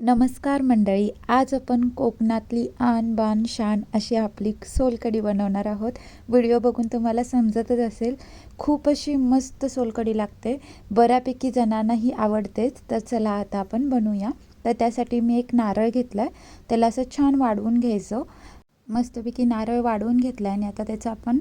नमस्कार मंडळी आज आपण कोकणातली आन बान शान अशी आपली सोलकढी बनवणार आहोत. व्हिडिओ बघून तुम्हाला समजतच असेल खूप अशी मस्त सोलकढी लागते. बऱ्यापैकी जणांना ही आवडतेच तर चला आता आपण बनवूया. तर त्यासाठी मी एक नारळ घेतला आहे त्याला असं छान वाढवून घ्यायचं. मस्तपैकी नारळ वाढवून घेतला आहे आणि आता त्याचं आपण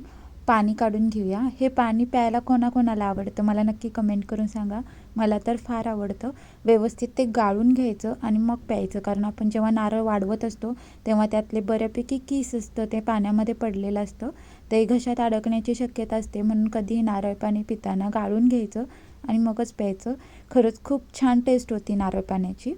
पाणी काढून घेऊया. हे पाणी प्यायला कोणाकोणाला आवडतं? मला नक्की कमेंट करून सांगा. मला तर फार आवडतं. व्यवस्थित ते गाळून घ्यायचं आणि मग प्यायचं. कारण आपण जेव्हा नारळ वाढवत असतो तेव्हा त्यातले बऱ्यापैकी किस असतं ते पाण्यामध्ये पडलेलं असतं. ते घशात अडकण्याची शक्यता असते. म्हणून कधीही नारळ पाणी पिताना गाळून घ्यायचं आणि मगच प्यायचं. खरंच खूप छान टेस्ट होती नारळ पाण्याची.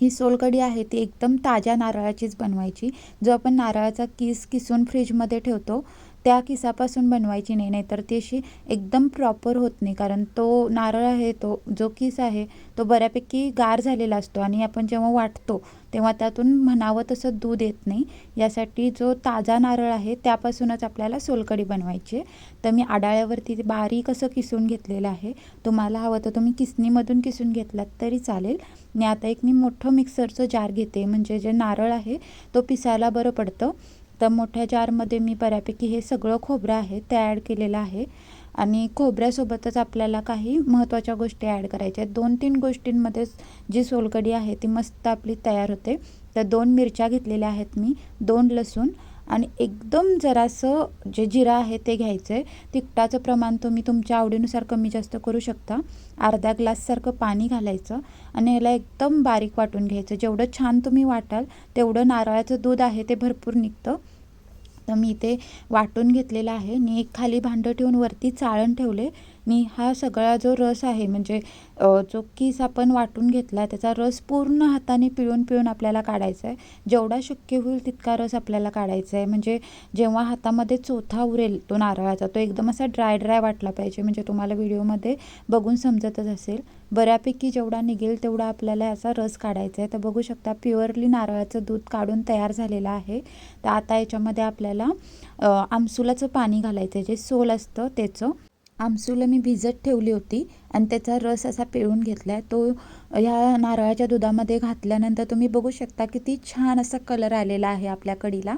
ही सोलकढी आहे ती एकदम ताज्या नारळाचीच बनवायची. जो आपण नारळाचा किस किसून फ्रीजमध्ये ठेवतो त्या किसापासून बनवायची नाही नाहीतर ती अशी एकदम प्रॉपर होत नाही. कारण तो नारळ आहे तो जो किस आहे तो बऱ्यापैकी गार झालेला असतो आणि आपण जेव्हा वाटतो तेव्हा त्यातून म्हणावं तसं दूध येत नाही. यासाठी जो ताजा नारळ आहे त्यापासूनच आपल्याला सोलकढी बनवायची आहे. तर मी आडाळ्यावरती बारीक असं किसून घेतलेलं आहे. तुम्हाला हवं तर तुम्ही किसणीमधून किसून घेतलात तरी चालेल. आणि आता एक मी मोठं मिक्सरचं जार घेते म्हणजे जे नारळ आहे तो पिसायला बरं पडतं. तर मोठ्या जारमध्ये मी बऱ्यापैकी हे सगळं खोबरं आहे ते ॲड केलेलं आहे. आणि खोबऱ्यासोबतच आपल्याला काही महत्त्वाच्या गोष्टी ॲड करायच्या आहेत. दोन तीन गोष्टींमध्येच जी सोलकढी आहे ती मस्त आपली तयार होते. तर दोन मिरच्या घेतलेल्या आहेत मी दोन लसूण. आणि एकदम जरासं जे जिरा आहे ते घ्यायचं आहे तिखटाचं प्रमाण तुम्ही तुमच्या आवडीनुसार कमी जास्त करू शकता. अर्धा ग्लाससारखं पाणी घालायचं. आणि याला एकदम बारीक वाटून घ्यायचं. जेवढं छान तुम्ही वाटाल तेवढं नारळाचं दूध आहे ते भरपूर निघतं. मी इथे वाटून घेतलेलं आहे. आणि एक खाली भांडं ठेवून वरती चाळण ठेवले. आणि हा सगळा जो रस आहे म्हणजे जो किस आपण वाटून घेतला त्याचा रस पूर्ण हाताने पिळून पिळून आपल्याला काढायचा आहे जेवढा शक्य होईल तितका रस आपल्याला काढायचा आहे म्हणजे जेव्हा हातामध्ये चोथा उरेल तो नारळाचा तो एकदम असा ड्राय ड्राय वाटला पाहिजे. म्हणजे तुम्हाला व्हिडिओमध्ये बघून समजतच असेल. बऱ्यापैकी जेवढा निघेल तेवढा आपल्याला याचा रस काढायचा आहे तर बघू शकता प्युअरली नारळाचं दूध काढून तयार झालेलं आहे. तर आता याच्यामध्ये आपल्याला आमसुलाचं पाणी घालायचं आहे जे सोल असतं त्याचं. आमसूला मी भिजत ठेवली होती आणि त्याचा रस असा पिळून घेतला आहे तो ह्या नारळाच्या दुधामध्ये घातल्यानंतर तुम्ही बघू शकता किती छान असा कलर आलेला आहे आपल्या कढीला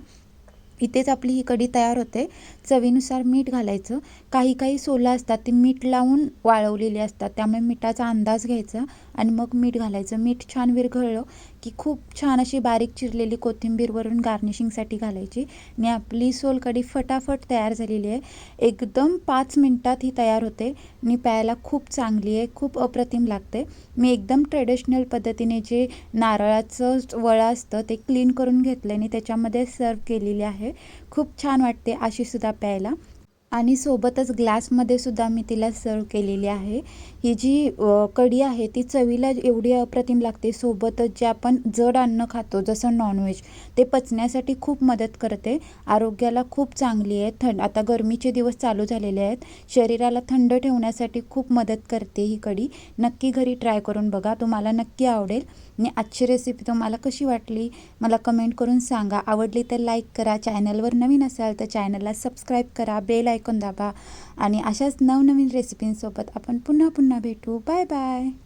इथेच आपली ही कढी तयार होते. चवीनुसार मीठ घालायचं. काही काही सोलं असतात ती मीठ लावून वाळवलेली असतात. त्यामुळे मिठाचा अंदाज घ्यायचा आणि मग मीठ घालायचं. मीठ छान विरघळलं की खूप छान अशी बारीक चिरलेली कोथिंबीरवरून गार्निशिंगसाठी घालायची. आणि आपली सोलकढी फटाफट तयार झालेली आहे. एकदम पाच मिनटात ही तयार होते. आणि प्यायला खूप चांगली आहे खूप अप्रतिम लागते. मी एकदम ट्रेडिशनल पद्धतीने जे नारळाचं वळं असतं ते क्लीन करून घेतलं आणि त्याच्यामध्ये सर्व केलेली आहे. खूप छान वाटते अशीसुद्धा प्यायला. आणि सोबतच ग्लासमध्ये सुद्धा मी तिला सर्व केलेली आहे. ही जी कढी आहे ती चवीला एवढी अप्रतिम लागते. सोबतच जे आपण जड अन्न खातो जसं नॉनव्हेज ते पचण्यासाठी खूप मदत करते. आरोग्याला खूप चांगली आहे. थंड आता गरमीचे दिवस चालू झालेले आहेत. शरीराला थंड ठेवण्यासाठी खूप मदत करते ही कढी. नक्की घरी ट्राय करून बघा. तुम्हाला नक्की आवडेल. आणि आजची रेसिपी तुम्हाला कशी वाटली मला कमेंट करून सांगा. आवडली तर लाईक करा. चॅनलवर नवीन असाल तर चॅनलला सबस्क्राईब करा. बेल ऐकून दाबा. आणि अशाच नवनवीन रेसिपींसोबत आपण पुन्हा पुन्हा भेटू. Bye bye